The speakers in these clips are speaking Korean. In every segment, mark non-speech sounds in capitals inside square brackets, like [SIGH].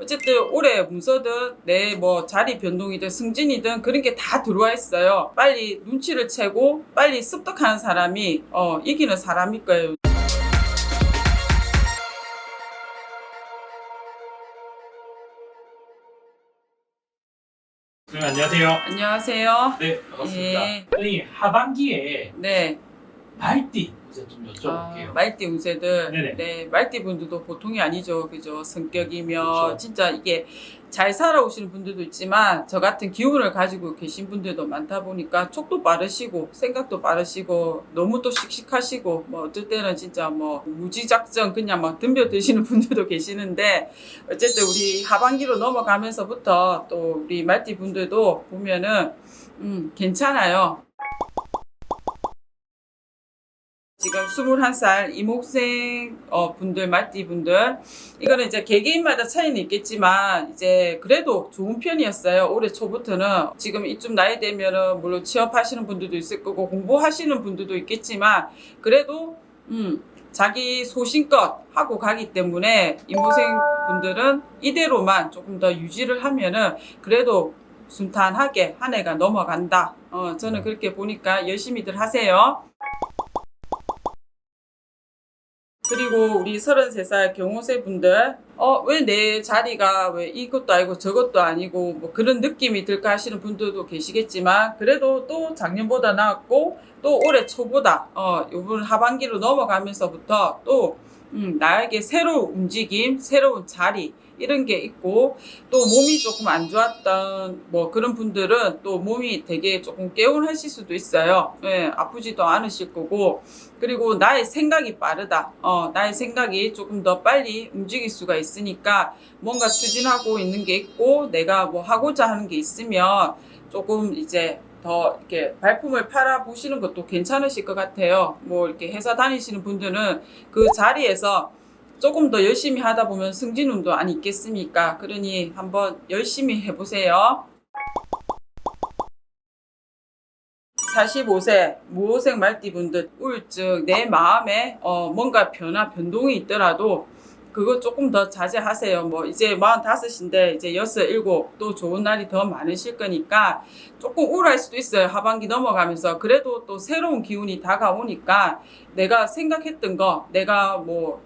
어쨌든 올해 문서든 내 뭐 자리 변동이든 승진이든 그런 게 다 들어와 있어요. 빨리 눈치를 채고 빨리 습득하는 사람이 어, 이기는 사람일 거예요. 네, 안녕하세요. 안녕하세요. 네, 반갑습니다. 예. 선생님, 하반기에 네. 말띠 이제 좀 아, 여쭤볼게요. 말띠 운세들. 네네. 네, 말띠 분들도 보통이 아니죠. 그죠? 성격이며 그렇죠. 진짜 이게 잘 살아오시는 분들도 있지만 저 같은 기운을 가지고 계신 분들도 많다 보니까 촉도 빠르시고 생각도 빠르시고 너무 또 씩씩하시고 뭐 어떨 때는 진짜 뭐 무지작정 그냥 막 덤벼드시는 [LAUGHS] 분들도 계시는데 어쨌든 우리 하반기로 넘어가면서부터 또 우리 말띠 분들도 보면은 음, 괜찮아요. 지금 21살 이목생 어, 분들, 말띠 분들. 이거는 이제 개개인마다 차이는 있겠지만, 이제 그래도 좋은 편이었어요. 올해 초부터는. 지금 이쯤 나이 되면은, 물론 취업하시는 분들도 있을 거고, 공부하시는 분들도 있겠지만, 그래도, 음, 자기 소신껏 하고 가기 때문에, 이모생 분들은 이대로만 조금 더 유지를 하면은, 그래도 순탄하게 한 해가 넘어간다. 어, 저는 그렇게 보니까 열심히들 하세요. 그리고 우리 33살 경호세 분들, 어, 왜 내 자리가 왜 이것도 아니고 저것도 아니고 뭐 그런 느낌이 들까 하시는 분들도 계시겠지만, 그래도 또 작년보다 나았고, 또 올해 초보다, 어, 요번 하반기로 넘어가면서부터 또, 음, 나에게 새로운 움직임, 새로운 자리, 이런 게 있고, 또 몸이 조금 안 좋았던 뭐 그런 분들은 또 몸이 되게 조금 개운하실 수도 있어요. 예, 아프지도 않으실 거고, 그리고 나의 생각이 빠르다. 어, 나의 생각이 조금 더 빨리 움직일 수가 있으니까 뭔가 추진하고 있는 게 있고 내가 뭐 하고자 하는 게 있으면 조금 이제 더 이렇게 발품을 팔아 보시는 것도 괜찮으실 것 같아요. 뭐 이렇게 회사 다니시는 분들은 그 자리에서 조금 더 열심히 하다 보면 승진 운도 안 있겠습니까? 그러니 한번 열심히 해보세요. 45세 무호생 말띠분들 우울증 내 마음에 어 뭔가 변화 변동이 있더라도 그거 조금 더 자제하세요. 뭐 이제 45인데 이제 6, 7또 좋은 날이 더 많으실 거니까 조금 우울할 수도 있어요. 하반기 넘어가면서 그래도 또 새로운 기운이 다가오니까 내가 생각했던 거 내가 뭐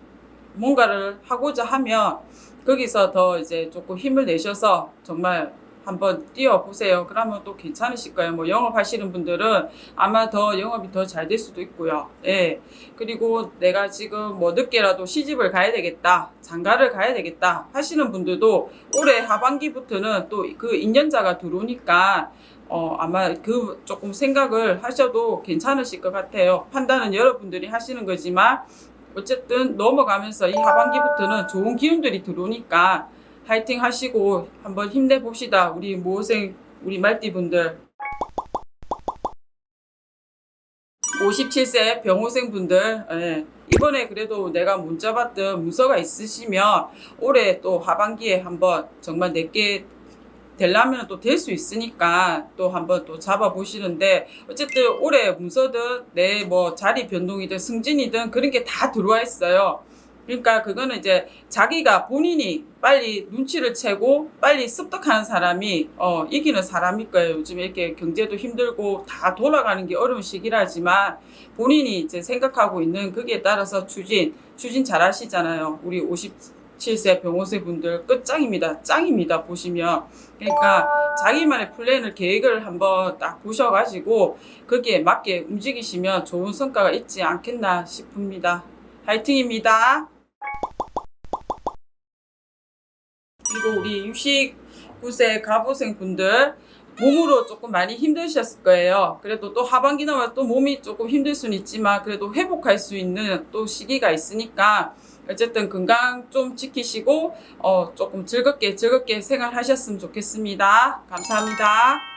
뭔가를 하고자 하면 거기서 더 이제 조금 힘을 내셔서 정말 한번 뛰어보세요. 그러면 또 괜찮으실 거예요. 뭐 영업하시는 분들은 아마 더 영업이 더 잘 될 수도 있고요. 예. 그리고 내가 지금 뭐 늦게라도 시집을 가야 되겠다, 장가를 가야 되겠다 하시는 분들도 올해 하반기부터는 또 그 인연자가 들어오니까 어, 아마 그 조금 생각을 하셔도 괜찮으실 것 같아요. 판단은 여러분들이 하시는 거지만 어쨌든 넘어가면서 이 하반기부터는 좋은 기운들이 들어오니까 화이팅 하시고 한번 힘내봅시다. 우리 모생, 우리 말띠분들. 57세 병호생 분들, 예. 이번에 그래도 내가 문자 받던 문서가 있으시면 올해 또 하반기에 한번 정말 내게 되려면 또 될 수 있으니까 또 한번 또 잡아보시는데 어쨌든 올해 문서든 내 뭐 자리 변동이든 승진이든 그런 게 다 들어와 있어요. 그러니까 그거는 이제 자기가 본인이 빨리 눈치를 채고 빨리 습득하는 사람이 어, 이기는 사람일 거예요. 요즘에 이렇게 경제도 힘들고 다 돌아가는 게 어려운 시기라지만 본인이 이제 생각하고 있는 거기에 따라서 추진, 추진 잘 하시잖아요. 우리 57세 병호세 분들 끝장입니다. 짱입니다. 보시면. 그러니까 자기만의 플랜을 계획을 한번 딱 보셔가지고 거기에 맞게 움직이시면 좋은 성과가 있지 않겠나 싶습니다. 화이팅입니다. 그리고 우리 69세 가보생 분들 몸으로 조금 많이 힘드셨을 거예요. 그래도 또 하반기 넘어 또 몸이 조금 힘들 수는 있지만 그래도 회복할 수 있는 또 시기가 있으니까 어쨌든 건강 좀 지키시고 어 조금 즐겁게 즐겁게 생활하셨으면 좋겠습니다. 감사합니다.